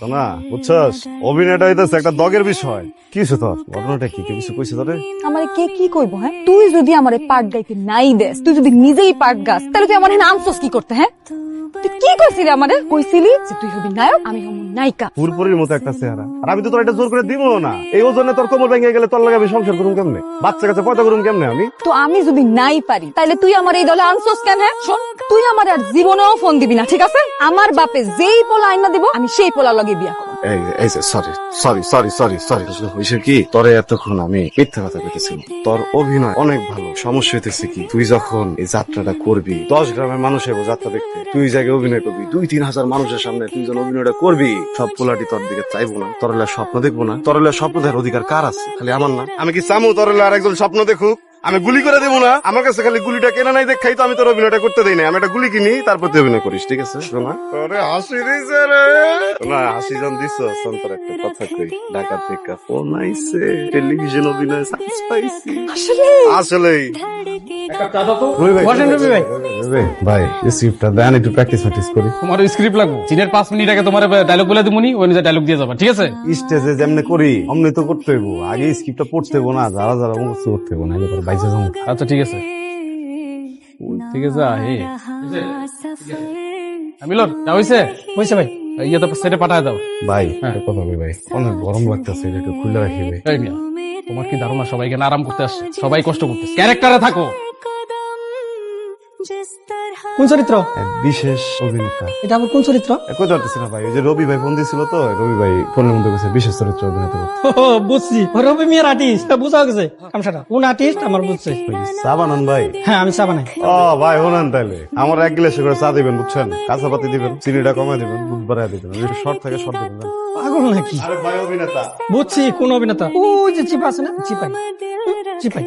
শোনা বুঝছস? অভিনয়টা হইতেছে একটা দগের বিষয়। কি হচ্ছে তোর? ঘটনাটা কি? কিছু কইছে তোরে? আমারে কে কি কইব হ্যাঁ? তুই যদি আমারে পাট গাইতে নাই দেস, তুই যদি নিজেই পাট গাস, তাহলে তুই আমার আনছস কি করতে হ্যাঁ? তুই কইছিলি আমারে? কইছিলি যে তুই হবি নায়ক আমি হব নায়িকা। পুরপুরির মতো একটা চেহারা। আর আমি তো তোর এটা জোর করে দিব না। এই ওজনে তোর কোমর ভেঙে গেলে তোর লাগে আমি সংসার করুম কেমনে? বাচ্চা কাছে পয়দা করুম কেমনে আমি? তো আমি যদি নাই পারি তাহলে তুই আমার এই দলে আনছস কেন হ্যাঁ? শোন তুই আমার আর জীবনেও ফোন দিবি না ঠিক আছে? আমার বাপে যেই পোলা আইনা দিব আমি সেই পোলা লগে বিয়া এই এই sorry sorry sorry sorry sorry হইছে কি? তোরে এতক্ষণ আমি মিথ্যা কথা কইতেছিলাম তোর অভিনয় অনেক ভালো। সমস্যা হইতেছে কি? তুই যখন এই যাত্রাটা করবি, দশ গ্রামের মানুষ এবো যাত্রা দেখতে। তুই জায়গায় অভিনয় করবি, দুই, তিন হাজার মানুষের সামনে তুই যখন অভিনয়টা করবি, সব পোলাটি তোর দিকে চাইব না। তোর স্বপ্ন দেখব না। তোর হলে স্বপ্ন দেখার অধিকার কার আছে? খালি আমার না। আমি কি চামু তোর হলে আরেকজন স্বপ্ন দেখুক? আমি গুলি করে দেবো না। আমার কাছে খালি গুলিটা কেনা নাই দেখাই তো আমি তোর অভিনয়টা করতে দেই না আমি একটা গুলি কিনি তারপর তুই অভিনয় করিস ঠিক আছে শোনা তোরে হাসি দিছে রে। না হাসি জন দিছ? তোর একটা কথা কই ঢাকা থেকে ফোন আইছে টেলিভিশন অভিনয় চান্স পাইছি। আসলে আসলেই বসেন রবি ভাই। ভাই স্ক্রিপ্টটা দেন একটু প্র্যাকটিস প্র্যাকটিস করি। তোমার স্ক্রিপ্ট লাগবো। চীনের পাঁচ মিনিট আগে তোমার ডায়লগ বলে দিবনি ওই অনুযায়ী ডায়লগ দিয়ে যাবা ঠিক আছে? স্টেজে যেমনি করি অমনি তো করতে হইব। আগে স্ক্রিপ্টটা পড়তে হইব না যারা যারা মুখস্থ করতে হইব না বাইসে যাব। আচ্ছা ঠিক আছে। ঠিক আছে আহি। মিলন যা হইছে? হয়েছে ভাই। ইয়ে তো সেটে পাঠায় দাও। ভাই হ্যাঁ। কথা বলি ভাই অনেক গরম লাগতেছে এটা একটু খুলে রাখি ভাই। তোমার কি ধারণা? সবাইকে আরাম করতে আসছে। সবাই কষ্ট করতেছে। ক্যারেক্টারে থাকো। কোন চরিত্র? বিশেষ অভিনেতা। এটা আমার কোন চরিত্র? কই ধরতেছি না ভাই? ওই যে রবি ভাই ফোন দিছিল তো রবি ভাই ফোনের মধ্যে গেছে বিশেষ চরিত্র অভিনেতা ও, বুঝছি। রবি মিয়ার আর্টিস্ট বুঝা গেছে। কামসাটা। কোন আর্টিস্ট আমার বুঝছে। ওই চা বানান ভাই। হ্যাঁ আমি চা বানাই ও ভাই শোনেন তাইলে। আমার এক গ্লাসে করে চা দিবেন বুঝছেন? কাঁচা পাতি দিবেন চিনিটা কমাই দিবেন দুধ বাড়াই দিবেন। শর্ট থাকে শর্ট দিবেন পাগল নাকি? আরে ভাই অভিনেতা। বুঝছি কোন অভিনেতা? ও যে চিপা আছে না? চিপাই। চিপাই।